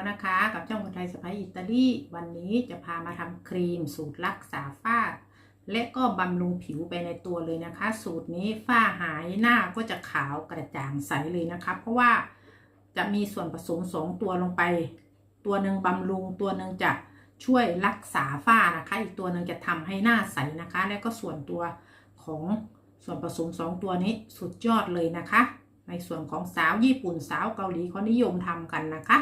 แล้วนะคะ กับช่องคนไทยสไปอิตาลีวันนี้จะพามาทำครีมสูตรรักษาฝ้า และก็บำรุงผิวไปในตัวเลยนะคะ สูตรนี้ฝ้าหายหน้าก็จะขาวกระจ่างใสเลยนะคะ เพราะว่าจะมีส่วนผสมสองตัวลงไป ตัวหนึ่งบำรุงตัวหนึ่งจะช่วยรักษาฝ้านะคะ อีกตัวหนึ่งจะทำให้หน้าใสนะคะ และก็ส่วนตัวของส่วนผสมสองตัวนี้สุดยอดเลยนะคะในส่วนของสาวญี่ปุ่นสาวเกาหลีเขานิยมทำกันนะคะ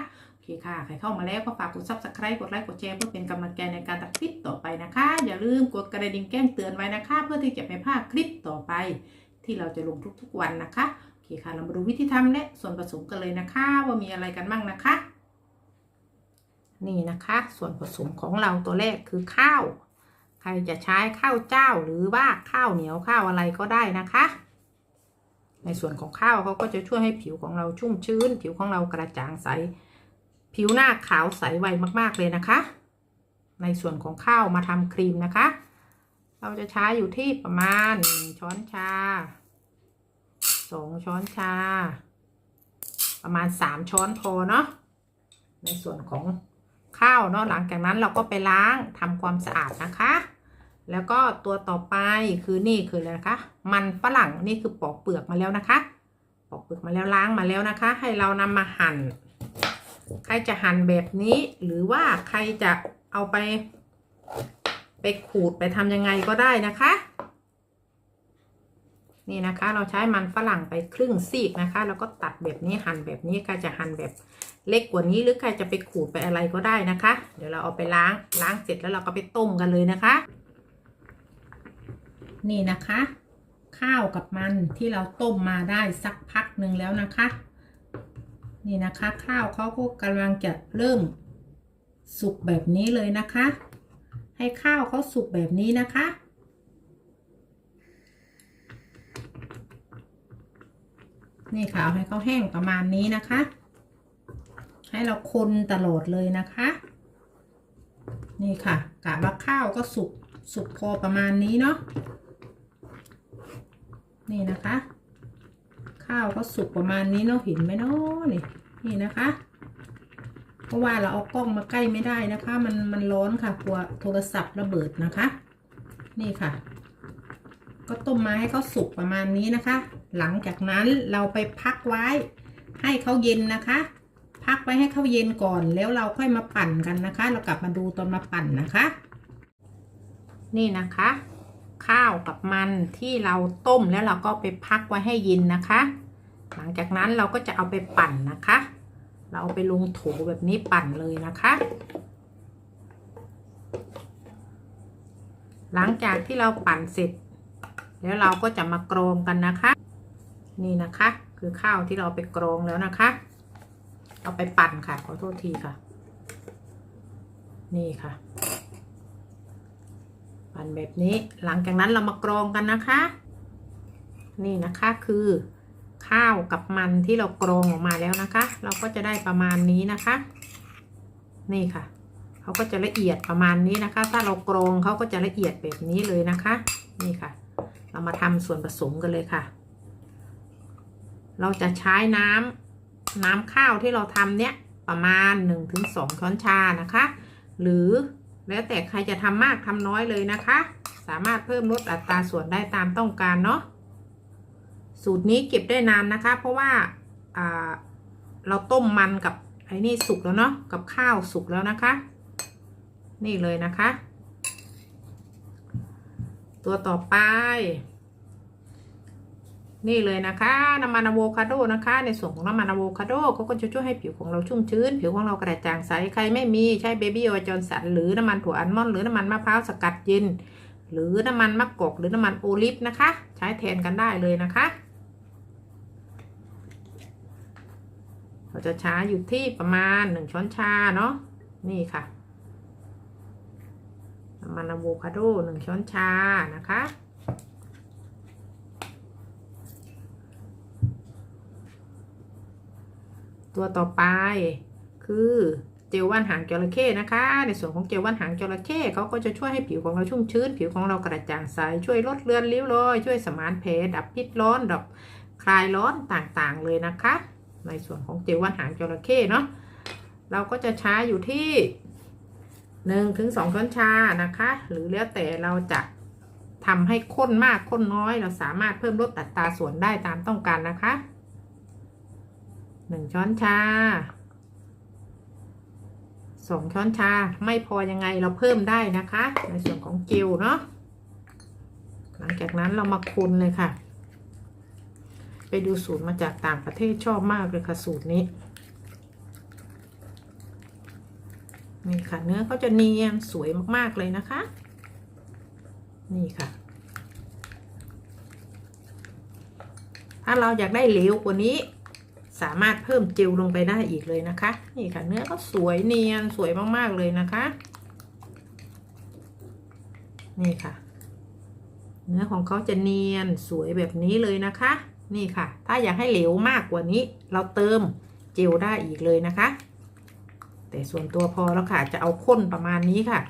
คค่ะ ใครเข้ามาแล้วก็ฝากกด subscribe กดไลค์กดแชร์เพื่อเป็นกำลังใจในการตัดคลิปต่อไปนะคะ อย่าลืมกดกระดิ่งแจ้งเตือนไว้นะคะ เพื่อที่จะไม่พลาดคลิปต่อไป ที่เราจะลงทุกๆวันนะคะโอเคค่ะ เรามาดูวิธีทำและส่วนผสมกันเลยนะคะ ว่ามีอะไรกันบ้างนะคะ นี่นะคะ ส่วนผสมของเราตัวแรกคือข้าว ใครจะใช้ข้าวเจ้าหรือว่าข้าวเหนียวข้าวอะไรก็ได้นะคะ ในส่วนของข้าวเขาก็จะช่วยให้ผิวของเราชุ่มชื้น ผิวของเรากระจ่างใส ผิวหน้าขาวใสไวมาก ๆ เลยนะคะ ในส่วนของข้าวมาทำครีมนะคะ เราจะใช้อยู่ที่ประมาณช้อนชาสองช้อนชา ประมาณสามช้อนพอเนาะ ในส่วนของข้าวเนาะหลังจากนั้นเราก็ไปล้างทำความสะอาดนะคะ แล้วก็ตัวต่อไปคือนี่คืออะไรนะคะ มันฝรั่งนี่คือปอกเปลือกมาแล้วนะคะ ปอกเปลือกมาแล้วล้างมาแล้วนะคะ ให้เรานำมาหั่น ใครจะหั่นแบบนี้หรือว่าใครจะเอาไป ไปขูดไปทำยังไงก็ได้นะคะ นี่นะคะเราใช้มันฝรั่งไปครึ่งซีกนะคะ แล้วก็ตัดแบบนี้หั่นแบบนี้ใครจะหั่นแบบเล็กกว่านี้หรือใครจะไปขูดไปอะไรก็ได้นะคะ เดี๋ยวเราเอาไปล้างล้างเสร็จแล้วเราก็ไปต้มกันเลยนะคะ นี่นะคะ ข้าวกับมันที่เราต้มมาได้สักพักหนึ่งแล้วนะคะ นี่นะคะข้าวเขาก็กำลังจะเริ่มสุกแบบนี้เลยนะคะ ให้ข้าวเขาสุกแบบนี้นะคะ นี่ค่ะให้เขาแห้งประมาณนี้นะคะ ให้เราคนตลอดเลยนะคะ นี่ค่ะกะว่าข้าวก็สุกสุกพอประมาณนี้เนาะนี่นะคะ ข้าวก็สุกประมาณนี้เนาะเห็นไหมเนาะนี่นี่นะคะ เพราะว่าเราเอากล้องมาใกล้ไม่ได้นะคะ มันมันร้อนค่ะกลัวโทรศัพท์ระเบิดนะคะ นี่ค่ะ ก็ต้มมาให้เขาสุกประมาณนี้นะคะ หลังจากนั้นเราไปพักไว้ ให้เขาเย็นนะคะ พักไว้ให้เขาเย็นก่อนแล้วเราค่อยมาปั่นกันนะคะ เรากลับมาดูตอนมาปั่นนะคะ นี่นะคะ ข้าวกับมันที่เราต้มแล้วเราก็ไปพักไว้ให้เย็นนะคะ หลังจากนั้นเราก็จะเอาไปปั่นนะคะ เราเอาไปลงโถแบบนี้ปั่นเลยนะคะ หลังจากที่เราปั่นเสร็จ แล้วเราก็จะมากรองกันนะคะ นี่นะคะ คือข้าวที่เราไปกรองแล้วนะคะ เอาไปปั่นค่ะขอโทษทีค่ะ นี่ค่ะ ปั่นแบบนี้ หลังจากนั้นเรามากรองกันนะคะ นี่นะคะคือข้าวกับมันที่เรากรองออกมาแล้วนะคะ เราก็จะได้ประมาณนี้นะคะ นี่ค่ะเขาก็จะละเอียดประมาณนี้นะคะ ถ้าเรากรองเขาก็จะละเอียดแบบนี้เลยนะคะ นี่ค่ะ เรามาทำส่วนผสมกันเลยค่ะ เราจะใช้น้ำน้ำข้าวที่เราทำเนี้ยประมาณ 1-2 ช้อนชานะคะ หรือ แล้วแต่ใครจะทำมากทำน้อยเลยนะคะ สามารถเพิ่มลดอัตราส่วนได้ตามต้องการเนาะสูตรนี้เก็บได้นานนะคะ เพราะว่าเราต้มมันกับไอ้นี่สุกแล้วเนาะกับข้าวสุกแล้วนะคะ นี่เลยนะคะ ตัวต่อไป นี่เลยนะคะน้ำมันอะโวคาโดนะคะ ในส่วนของน้ำมันอะโวคาโดเขาก็จะช่วยให้ผิวของเราชุ่มชื้น ผิวของเรากระจ่างใสใครไม่มีใช้เบบี้ออยล์จอนสันหรือน้ำมันถั่วอัลมอนด์หรือน้ำมันมะพร้าวสกัดเย็น หรือน้ำมันมะกอกหรือน้ำมันโอลิฟนะคะ ใช้แทนกันได้เลยนะคะ เราจะใช้อยู่ที่ประมาณหนึ่งช้อนชาเนาะนี่ค่ะน้ำมันอะโวคาโดหนึ่งช้อนชานะคะ ตัวต่อไป คือเจลว่านหางจระเข้นะคะ ในส่วนของเจลว่านหางจระเข้เขาก็จะช่วยให้ผิวของเราชุ่มชื้น ผิวของเรากระจ่างใสช่วยลดเลือนริ้วรอยช่วยสมานแผลดับพิษร้อนดับคลายร้อนต่างๆเลยนะคะ ในส่วนของเจลว่านหางจระเข้เนาะเราก็จะใช้อยู่ที่หนึ่งถึงสองช้อนชานะคะ หรือแล้วแต่เราจะทำให้ข้นมากข้นน้อย เราสามารถเพิ่มลดตัดตาส่วนได้ตามต้องการนะคะ หนึ่งช้อนชาสองช้อนชาไม่พอยังไงเราเพิ่มได้นะคะ ในส่วนของเจลเนาะหลังจากนั้นเรามาคนเลยค่ะ ไปดูสูตรมาจากต่างประเทศชอบมากเลยค่ะสูตรนี้นี่ค่ะเนื้อเขาจะเนียนสวยมากๆเลยนะคะ นี่ค่ะ ถ้าเราอยากได้เหลวกว่านี้ สามารถเพิ่มเจลลงไปได้อีกเลยนะคะ นี่ค่ะเนื้อก็สวยเนียนสวยมากๆเลยนะคะ นี่ค่ะ เนื้อของเขาจะเนียนสวยแบบนี้เลยนะคะ นี่ค่ะ ถ้าอยากให้เหลวมากกว่านี้ เราเติมเจลได้อีกเลยนะคะ แต่ส่วนตัวพอแล้วค่ะจะเอาข้นประมาณนี้ค่ะ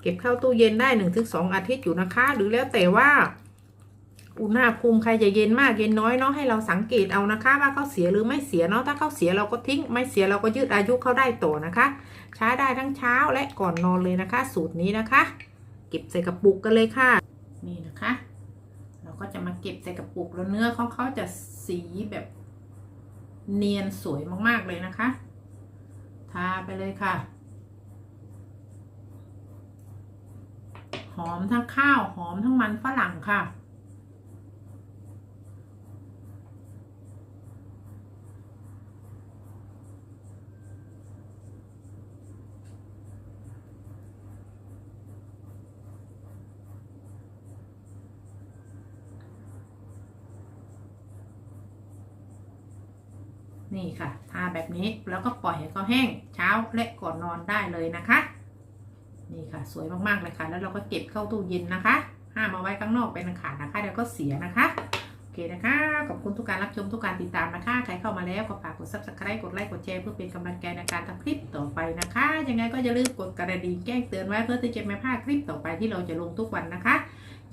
เก็บเข้าตู้เย็นได้หนึ่งถึงสองอาทิตย์อยู่นะคะ หรือแล้วแต่ว่า อุณหภูมิใครจะเย็นมากเย็นน้อยเนาะให้เราสังเกตเอานะคะ ว่าเขาเสียหรือไม่เสียเนาะถ้าเขาเสียเราก็ทิ้ง ไม่เสียเราก็ยืดอายุเขาได้ต่อนะคะ ใช้ได้ทั้งเช้าและก่อนนอนเลยนะคะ สูตรนี้นะคะ เก็บใส่กระปุกกันเลยค่ะ นี่นะคะ เราก็จะมาเก็บใส่กระปุกแล้วเนื้อของเขาจะสีแบบเนียนสวยมากๆเลยนะคะ ทาไปเลยค่ะ หอมทั้งข้าวหอมทั้งมันฝรั่งค่ะ นี่ค่ะ ทาแบบนี้แล้วก็ปล่อยให้เขาแห้งเช้าและก่อนนอนได้เลยนะคะ นี่ค่ะ สวยมากๆเลยค่ะ แล้วเราก็เก็บเข้าตู้เย็นนะคะ ห้ามเอาไว้ข้างนอกเป็นอันขาดนะคะเดี๋ยวก็เสียนะคะโอเคนะคะขอบคุณทุกการรับชมทุกการติดตามนะคะใครเข้ามาแล้วก็ฝากกด subscribe กดไลค์กดแชร์เพื่อเป็นกำลังใจในการทำคลิปต่อไปนะคะ ยังไงก็อย่าลืมกดกระดิ่งแจ้งเตือนไว้เพื่อที่จะไม่พลาดคลิปต่อไปที่เราจะลงทุกวันนะคะ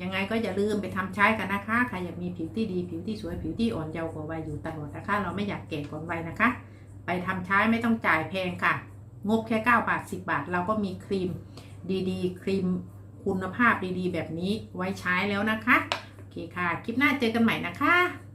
ยังไงก็อย่าลืมไปทำใช้กันนะคะ ใครอยากมีผิวที่ดี ผิวที่สวย ผิวที่อ่อนเยาว์กว่าวัยอยู่ตลอดนะคะ เราไม่อยากแก่ก่อนวัยนะคะ ไปทำใช้ไม่ต้องจ่ายแพงค่ะ งบแค่ 9 บาท 10 บาท เราก็มีครีมดีๆ ครีมคุณภาพดีๆ แบบนี้ไว้ใช้แล้วนะคะ โอเคค่ะ คลิปหน้าเจอกันใหม่นะคะ